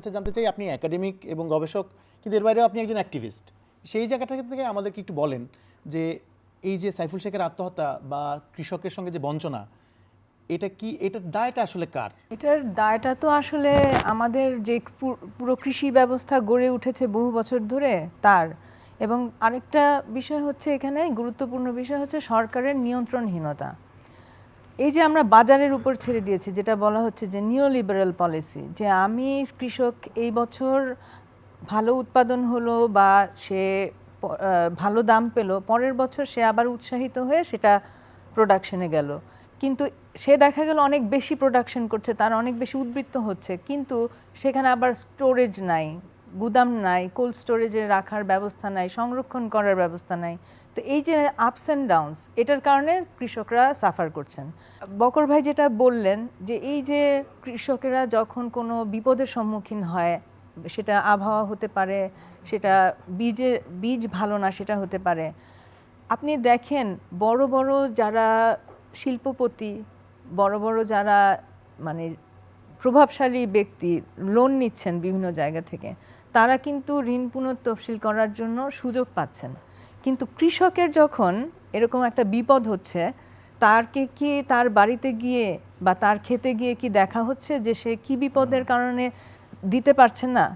আচ্ছা জানতে চাই আপনি একাডেমিক এবং গবেষক, কিন্তু এর বাইরেও আপনি একজন অ্যাক্টিভিস্ট সেই জায়গাটা থেকে আমাদেরকে একটু বলেন যে এই যে সাইফুল শেখের আত্মহত্যা বা কৃষকের সঙ্গে যে বঞ্চনা, এটা কি, এটার দায়টা আসলে কার? এটার দায়টা তো আসলে আমাদের যে পুরো কৃষি ব্যবস্থা গড়ে উঠেছে বহু বছর ধরে তার। এবং আরেকটা বিষয় হচ্ছে এখানে, গুরুত্বপূর্ণ বিষয় হচ্ছে সরকারের নিয়ন্ত্রণহীনতা। এই যে আমরা বাজারের উপর ছেড়ে দিয়েছি, যেটা বলা হচ্ছে যে নিও লিবারেল পলিসি যে আমি কৃষক এই বছর ভালো উৎপাদন হলো বা সে ভালো দাম পেল, পরের বছর সে আবার উৎসাহিত হয়ে সেটা প্রোডাকশনে গেল। কিন্তু সে দেখা গেল অনেক বেশি প্রোডাকশন করছে, তার অনেক বেশি উদ্বৃত্ত হচ্ছে, কিন্তু সেখানে আবার স্টোরেজ নাই। গুদাম নাই কোল্ড স্টোরেজে রাখার ব্যবস্থা নাই, সংরক্ষণ করার ব্যবস্থা নাই। তো এই যে আপস অ্যান্ড ডাউনস এটার কারণে কৃষকরা সাফার করছেন। বকর ভাই যেটা বললেন যে এই যে কৃষকেরা যখন কোনো বিপদের সম্মুখীন হয়, সেটা আবহাওয়া হতে পারে, সেটা বীজে, বীজ ভালো না, সেটা হতে পারে। আপনি দেখেন, বড় বড় যারা শিল্পপতি, বড় বড় যারা মানে প্রভাবশালী ব্যক্তি লোন নিচ্ছেন বিভিন্ন জায়গা থেকে, তারা কিন্তু ঋণ পুনঃতফসিল করার জন্য সুযোগ পাচ্ছেন। কিন্তু কৃষকের যখন এরকম একটা বিপদ হচ্ছে, তারকে কি তার বাড়িতে গিয়ে বা তার খেতে গিয়ে কি দেখা হচ্ছে যে সে কি বিপদের কারণে দিতে পারছে না?